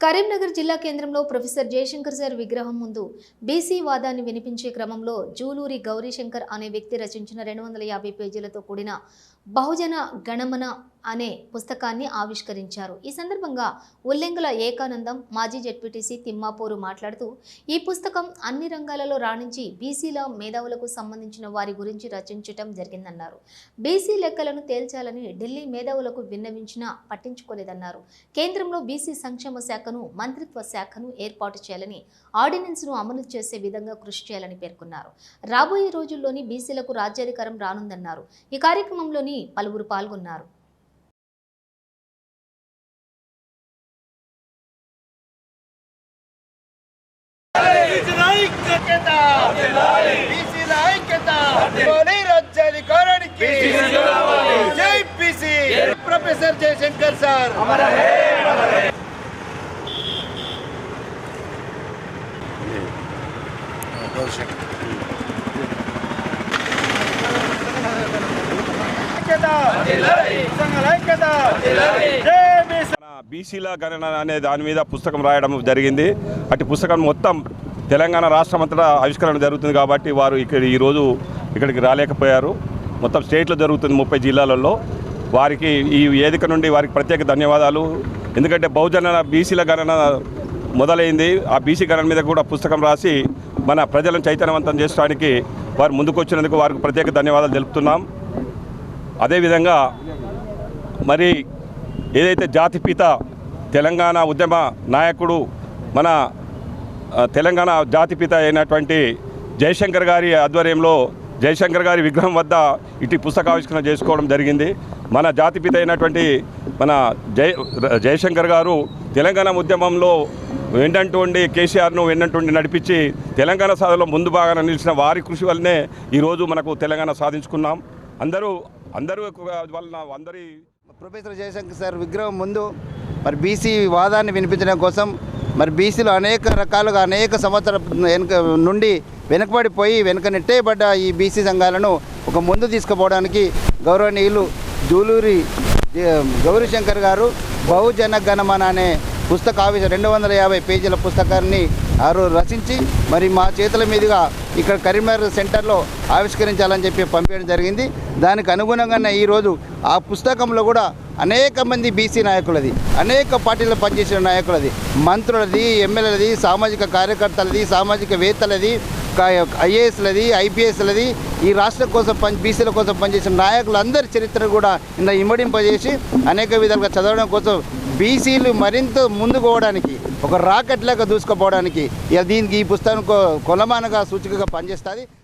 కరీంనగర్ జిల్లా కేంద్రంలో professor Jayashankar sir విగ్రహం ముందు బీసీ వాదాన్ని వినిపించే క్రమంలో జూలూరి గౌరీశంకర్ అనే వ్యక్తి రచించిన రెండు వందల యాభై పేజీలతో కూడిన బహుజన గణమన అనే పుస్తకాన్ని ఆవిష్కరించారు. ఈ సందర్భంగా ఉల్లెంగుల ఏకానందం మాజీ జెడ్పీటీసీ తిమ్మాపూరు మాట్లాడుతూ ఈ పుస్తకం అన్ని రంగాలలో రాణించి బీసీల మేధావులకు సంబంధించిన వారి గురించి రచించటం జరిగిందన్నారు. బీసీ లెక్కలను తేల్చాలని ఢిల్లీ మేధావులకు విన్నవించినా పట్టించుకోలేదన్నారు. కేంద్రంలో బీసీ సంక్షేమ శాఖను మంత్రిత్వ శాఖను ఏర్పాటు చేయాలని ఆర్డినెన్స్ను అమలు చేసే విధంగా కృషి చేయాలని పేర్కొన్నారు. రాబోయే రోజుల్లోని బీసీలకు రాజ్యాధికారం రానుందన్నారు. ఈ కార్యక్రమంలోని పలువురు పాల్గొన్నారు. Professor Jayashankar sir! బీసీల గణన అనే దాని మీద పుస్తకం రాయడం జరిగింది. అటు పుస్తకం మొత్తం తెలంగాణ రాష్ట్రం అంతటా ఆవిష్కరణ జరుగుతుంది కాబట్టి వారు ఇక్కడ ఈరోజు ఇక్కడికి రాలేకపోయారు. మొత్తం స్టేట్లో జరుగుతుంది ముప్పై జిల్లాలలో. వారికి ఈ వేదిక నుండి వారికి ప్రత్యేక ధన్యవాదాలు. ఎందుకంటే బహుజన బీసీల గణన మొదలైంది. ఆ బీసీ గణన మీద కూడా పుస్తకం రాసి మన ప్రజలను చైతన్యవంతం చేయడానికి వారు ముందుకొచ్చినందుకు వారికి ప్రత్యేక ధన్యవాదాలు తెలుపుతున్నాం. అదేవిధంగా మరి ఏదైతే జాతిపిత తెలంగాణ ఉద్యమ నాయకుడు మన తెలంగాణ జాతిపిత అయినటువంటి జయశంకర్ గారి ఆధ్వర్యంలో జయశంకర్ గారి విగ్రహం వద్ద ఇటు పుస్తకావిష్కరణ చేసుకోవడం జరిగింది. మన జాతిపిత అయినటువంటి మన జయ జయశంకర్ గారు తెలంగాణ ఉద్యమంలో వెంటంటుండి కేసీఆర్ను వెన్నంటుండి నడిపించి తెలంగాణ సాధనలో ముందు భాగాన నిలిచిన వారి కృషి వల్లనే ఈరోజు మనకు తెలంగాణ సాధించుకున్నాం. అందరూ అందరూ వలన అందరి ప్రొఫెసర్ జయశంకర్ సార్ విగ్రహం ముందు మరి బీసీ వాదాన్ని వినిపించడం కోసం మరి బీసీలు అనేక రకాలుగా అనేక సంవత్సరాల వెనుక నుండి వెనుకబడిపోయి వెనుక నెట్టేయబడ్డ ఈ బీసీ సంఘాలను ఒక ముందు తీసుకుపోవడానికి గౌరవనీయులు జూలూరి గౌరీశంకర్ గారు బహుజన గణమన అనే పుస్తక ఆవిష రెండు వందల యాభై పేజీల పుస్తకాన్ని ఆరు రచించి మరి మా చేతుల మీదుగా ఇక్కడ కరీంనగర్ సెంటర్లో ఆవిష్కరించాలని చెప్పి పంపించడం జరిగింది. దానికి అనుగుణంగానే ఈరోజు ఆ పుస్తకంలో కూడా అనేక మంది బీసీ నాయకులది అనేక పార్టీలో పనిచేసిన నాయకులది మంత్రులది ఎమ్మెల్యేలది సామాజిక కార్యకర్తలది సామాజిక వేత్తలది ఐఏఎస్లది ఐపీఎస్లది ఈ రాష్ట్రం కోసం పని బీసీల కోసం పనిచేసిన నాయకులందరి చరిత్ర కూడా నిన్న ఇమ్మడింపజేసి అనేక విధాలుగా చదవడం కోసం బీసీలు మరింత ముందుకు పోవడానికి ఒక రాకెట్ లాగా దూసుకుపోవడానికి ఇక దీనికి ఈ పుస్తకం కొలమానగా సూచికగా పనిచేస్తుంది.